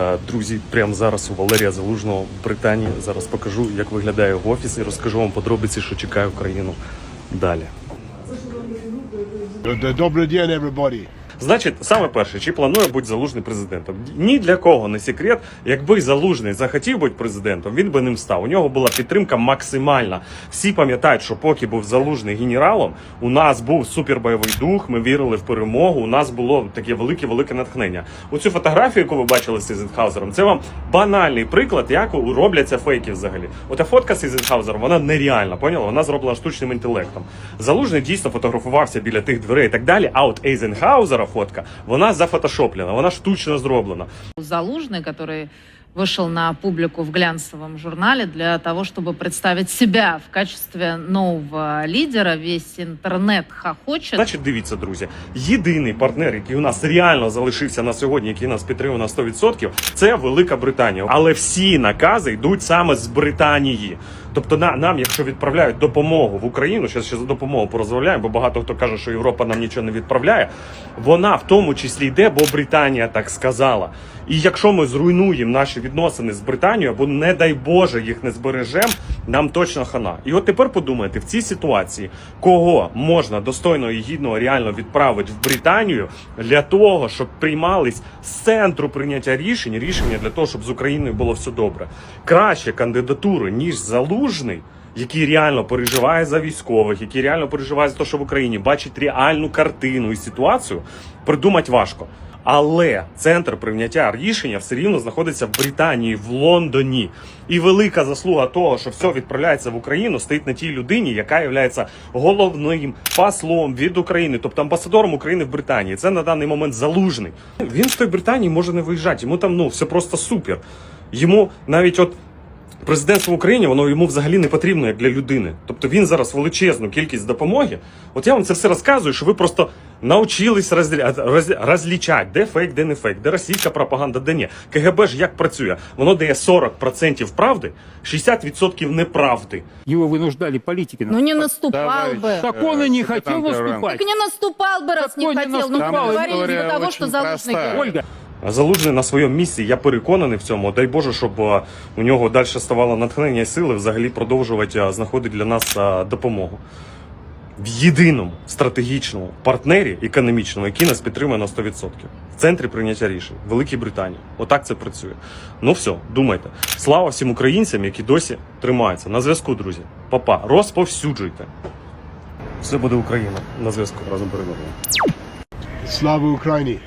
Е, Друзі, прямо зараз у Валерія Залужного в Британії. Зараз покажу, як виглядає його офіс, і розкажу вам подробиці, що чекає Україну далі. Добрий день, everybody. Значить, саме перше, чи планує бути залужний президентом? Ні для кого не секрет. Якби залужний захотів бути президентом, він би ним став. У нього була підтримка максимальна. Всі пам'ятають, що поки був залужний генералом, у нас був супербойовий дух. Ми вірили в перемогу. У нас було таке велике велике натхнення. Оцю фотографію, яку ви бачили з Ізенхаузером, це вам банальний приклад, як робляться фейки взагалі. Ота фотка з Ізенхаузером, вона нереальна, поняла? Вона зроблена штучним інтелектом. Залужний дійсно фотографувався біля тих дверей і так далі. А от Ейзенхаузера фотка, вона зафотошоплена, вона штучно зроблена. Залужный, который вышел на публику в глянцевом журнале для того, чтобы представить себя в качестве нового лидера. Весь интернет хохочет. Значить, дивіться, друзі, єдиний партнер, який у нас реально залишився на сьогодні, який нас підтримує на 100%, це Велика Британія. Але всі накази йдуть саме з Британії. Тобто на, нам, якщо відправляють допомогу в Україну, зараз ще за допомогу порозмовляємо, бо багато хто каже, що Європа нам нічого не відправляє. Вона в тому числі йде, бо Британія так сказала. І якщо ми зруйнуємо наші відносини з Британією, або не дай Боже їх не збережемо, нам точно хана. І от тепер подумайте, в цій ситуації кого можна достойно і гідно реально відправити в Британію для того, щоб приймались з центру прийняття рішень, рішення для того, щоб з Україною було все добре. Краще кандидатури, ніж залужний. Який реально переживає за військових, який реально переживає за те, що в Україні бачить реальну картину і ситуацію, придумати важко. Але центр прийняття рішення все рівно знаходиться в Британії, в Лондоні. І велика заслуга того, що все відправляється в Україну, стоїть на тій людині, яка є головним послом від України, тобто амбасадором України в Британії. Це на даний момент залужний. Він з тої Британії може не виїжджати. Йому там ну все просто супер. Йому навіть от. Президентство в Україні воно йому взагалі не потрібно як для людини. Тобто він зараз величезну кількість допомоги. От я вам це все розказую, що ви просто навчились розлі... роз... розлічати, де фейк, де не фейк, де російська пропаганда, де ні. КГБ ж як працює? Воно дає 40% правди, 60% неправди. Его вынуждали политики. Ну не наступал бы. Так он и не хотел Так наступать. и не наступал бы, раз Так не он не хотел. Ну, мы наступал, говорили история из-за того, очень что Залужный простая. говорит. Ольга, А Залужний на своєму місці, я переконаний в цьому. Дай Боже, щоб е, у нього далі ставало натхнення і сили взагалі продовжувати е, знаходити для нас е, допомогу. В єдиному стратегічному партнері економічному, який нас підтримує на 100%. В центрі прийняття рішень Великій Британії. Отак це працює. Ну все, думайте. Слава всім українцям, які досі тримаються. На зв'язку, друзі. Папа, розповсюджуйте. Все буде Україна. На зв'язку разом переможемо. Слава Україні.